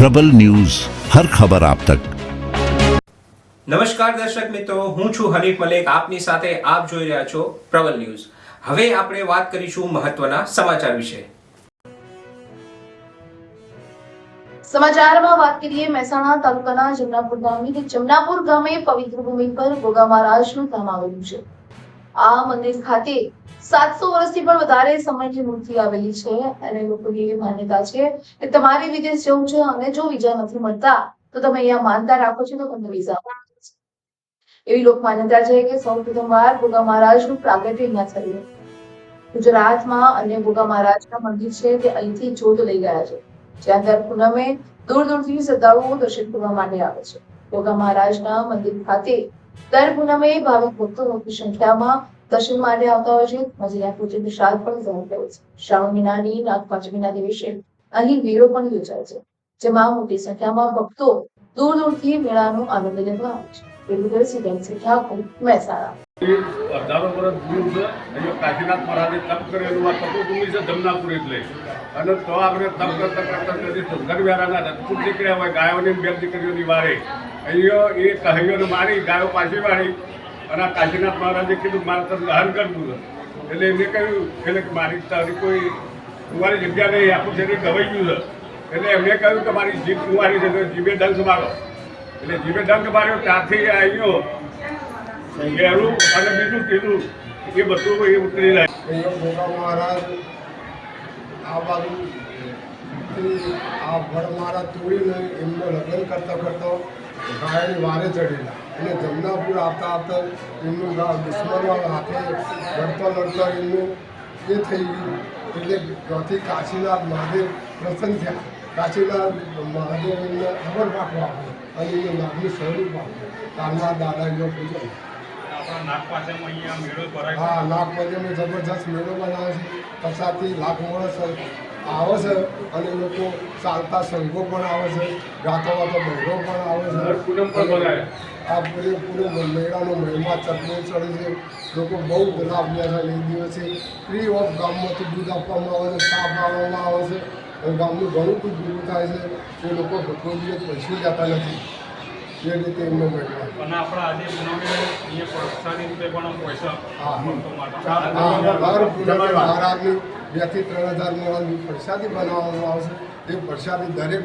પ્રબલ news હર ખબર આપ તક. નમસ્કાર દર્શક મિત્રો હું છું હરીફ મલેક આપની સાથે આપ જોઈ રહ્યા છો પ્રબલ ન્યૂઝ. હવે આપણે વાત કરીશું મહત્વના સમાચાર વિશે. સમાચારમાં વાત કરીએ મહેસાણા તાલુકાના જમનાપુર ગામની. જમનાપુર ગામે પવિત્ર ભૂમિ પર ગોગા મહારાજનું ધામ આવેલું છે. આ મંદિર ખાતે સાતસો વર્ષથી પણ વધારે સમયની મૂર્તિ આવેલી છે અને લોકોની એવી માન્યતા છે કે તમારે વિદેશ જવું છે અને જો વિઝા નથી મળતા, તો તમે અહીંયા માનતા રાખો છો તો તમને વિઝા એવી લોક માન્યતા છે કે સૌ પ્રથમવાર મહારાજ મહારાજનું પ્રાગટ્ય અહીંયા થયું. ગુજરાતમાં અન્ય ભોગા મહારાજના મંદિર છે તે અહીંથી જોત લઈ ગયા છે, જ્યાં દર પૂનમે દૂર દૂરથી શ્રદ્ધાળુઓ દર્શન કરવા માટે આવે છે. ભોગા મહારાજના મંદિર ખાતે દર પૂનમે ભાવિક ભક્તો સંખ્યામાં દર્શન માટે આવતા હોય છે. મજીના પૂજન વિશાળ પણ થયો છે. શ્રાવણ મહિનાની નાગપંચમીના દિવસે અહીં મેળો પણ યોજાય છે, જેમાં મોટી સંખ્યામાં ભક્તો દૂર દૂરથી મેળાનો આનંદ લેવા આવે છે. મહેસાણા હજારો વર્ષ જૂનું છે. અહીંયા કાશીનાથ મહારાજે તપ કરેલું આ તપોભૂમિ છે જમનાપુર એટલે. અને તો આપણે તપ કરતા કરતા કરી સુંદરવ્યારાના રજપૂત નીકળ્યા હોય, ગાયોની બે દીકરીઓની વારે. અહીંયા એ કહ્યોને મારી, ગાયો પાછી વાળી. અને આ કાશીનાથ મહારાજે કીધું, મારે તને દહન કરવું છે. એટલે એમને કહ્યું એટલે મારી તારી કોઈ કુંવારી જગ્યા નહીં, આખું શરીર ગવાઈ ગયું છે. એટલે એમને કહ્યું કે, મારી જીભ કુંવારી છે જીભે દંશ મારો. એટલે જીભે દંશ માર્યો, ત્યાંથી આવ્યો ગેરું અને બીજું કીધું એ બધું એ ઉતરી મહારાજ, આ બાજુથી આ વડ મહારાજ તોડીને એમને લગ્ન કરતા કરતા ગાયની વારે ચડેલા અને જમનાપુર આવતા આવતા એમનું ગા દુશ્મનો હાથે લડતા લડતો એમનું એ થઈ ગયું. એટલે ત્યાંથી કાશીનાથ મહાદેવ પ્રસન્ન થયા. કાશીનાથ મહાદેવ એમને ખબર રાખવા અને એનું નામનું સ્વરૂપ આપ્યું કાલના દાદાજીનો પૂજન. હા નાગપંચમી જબરજસ્ત મેળો બનાવે છે. પછાથી લાખ માણસ આવે છે અને લોકો ચાલતા સંઘો પણ આવે છે. ગાતો વાતો બહેરો પણ આવે છે. આ પૂરે પૂરો મેળાનો મહિમા ચટણી ચડે છે. લોકો બહુ બધા અભ્યાસ લઈ દિવસે ફ્રી ઓફ ગામમાંથી દૂધ આપવામાં આવે છે સાફ આપવામાં આવે છે. ગામનું ઘણું બધું દૂર થાય છે. એ લોકો કોઈ દિવસ પૈસા જતા નથી. એ રીતે એમને છે. અને આપણા આજે પૂનમે પ્રસાદી રૂપે પણ પૈસા દર પૂનમે મહારાજની બેથી ત્રણ હજાર પ્રસાદી બનાવવામાં આવશે. એ પ્રસાદી દરેક